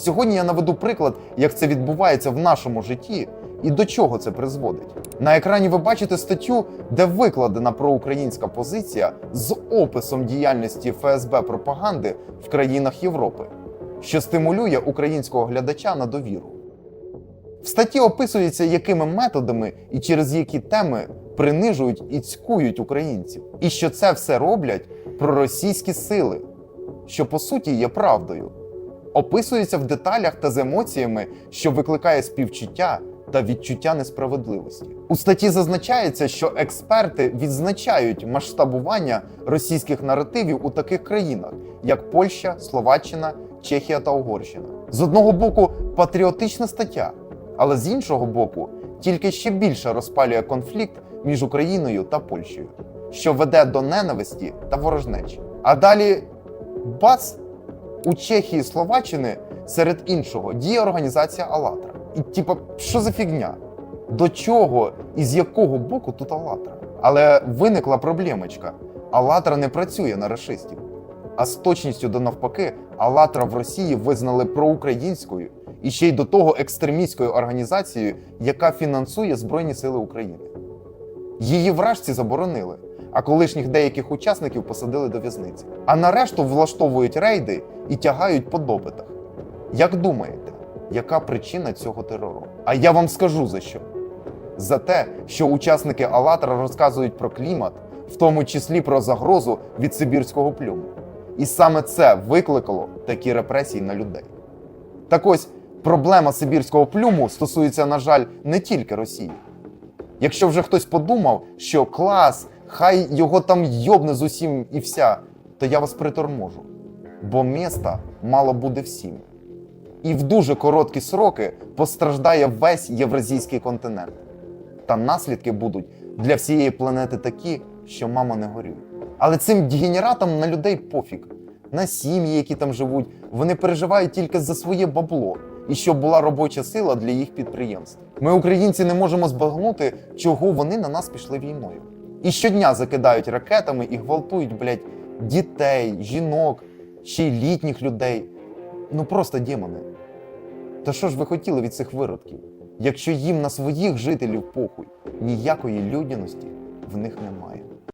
Сьогодні я наведу приклад, як це відбувається в нашому житті і до чого це призводить. На екрані ви бачите статтю, де викладена проукраїнська позиція з описом діяльності ФСБ пропаганди в країнах Європи, що стимулює українського глядача на довіру. В статті описується, якими методами і через які теми принижують і цькують українців, і що це все роблять проросійські сили, що по суті є правдою. Описується в деталях та з емоціями, що викликає співчуття та відчуття несправедливості. У статті зазначається, що експерти відзначають масштабування російських наративів у таких країнах, як Польща, Словаччина, Чехія та Угорщина. З одного боку, патріотична стаття, але з іншого боку, тільки ще більше розпалює конфлікт між Україною та Польщею, що веде до ненависті та ворожнечі. А далі бац! У Чехії Словаччини серед іншого діє організація Алатра. І типа, що за фігня? До чого і з якого боку тут Алатра? Але виникла проблемочка. Алатра не працює на рашистів. А з точністю до навпаки, Алатра в Росії визнали проукраїнською і ще й до того екстремістською організацією, яка фінансує Збройні Сили України. Її вражці заборонили, а колишніх деяких учасників посадили до в'язниці. А нарешту влаштовують рейди і тягають по допитах. Як думаєте, яка причина цього терору? А я вам скажу за що. За те, що учасники Алатра розказують про клімат, в тому числі про загрозу від Сибірського плюму. І саме це викликало такі репресії на людей. Так ось проблема Сибірського плюму стосується, на жаль, не тільки Росії. Якщо вже хтось подумав, що клас, хай його там йобне з усім і вся, то я вас приторможу. Бо міста мало буде всім. І в дуже короткі сроки постраждає весь євразійський континент. Та наслідки будуть для всієї планети такі, що мама не горює. Але цим дегенератам на людей пофіг. На сім'ї, які там живуть, вони переживають тільки за своє бабло і щоб була робоча сила для їх підприємств. Ми, українці, не можемо збагнути, чого вони на нас пішли війною. І щодня закидають ракетами і гвалтують, блядь, дітей, жінок, ще й літніх людей. Ну просто демони. Та що ж ви хотіли від цих виродків, якщо їм на своїх жителів похуй, ніякої людяності в них немає.